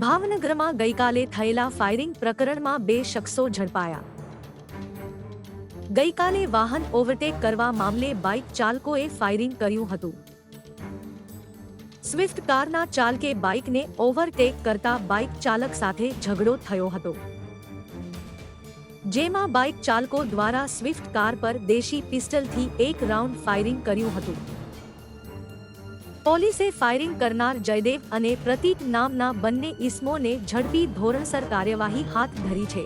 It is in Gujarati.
ભાવનગરમાં ગઈકાલે થયેલા ફાયરિંગ પ્રકરણમાં બે શખ્સો ઝડપાયા. ગઈકાલે વાહન ઓવરટેક કરવા મામલે બાઇક ચાલકોએ ફાયરિંગ કર્યું હતું. સ્વિફ્ટ કારના ચાલકે બાઇકને ઓવરટેક કરતા બાઇક ચાલક સાથે ઝઘડો થયો હતો. જેમાં બાઇક ચાલકો દ્વારા સ્વિફ્ટ કાર પર દેશી પિસ્ટલથી એક રાઉન્ડ ફાયરિંગ કર્યું હતું. પોલીસે ફાયરિંગ કરનાર જયદેવ અને પ્રતીક નામના બંને ઇસમોને ઝડપી ધોરણસર કાર્યવાહી હાથ ધરી છે.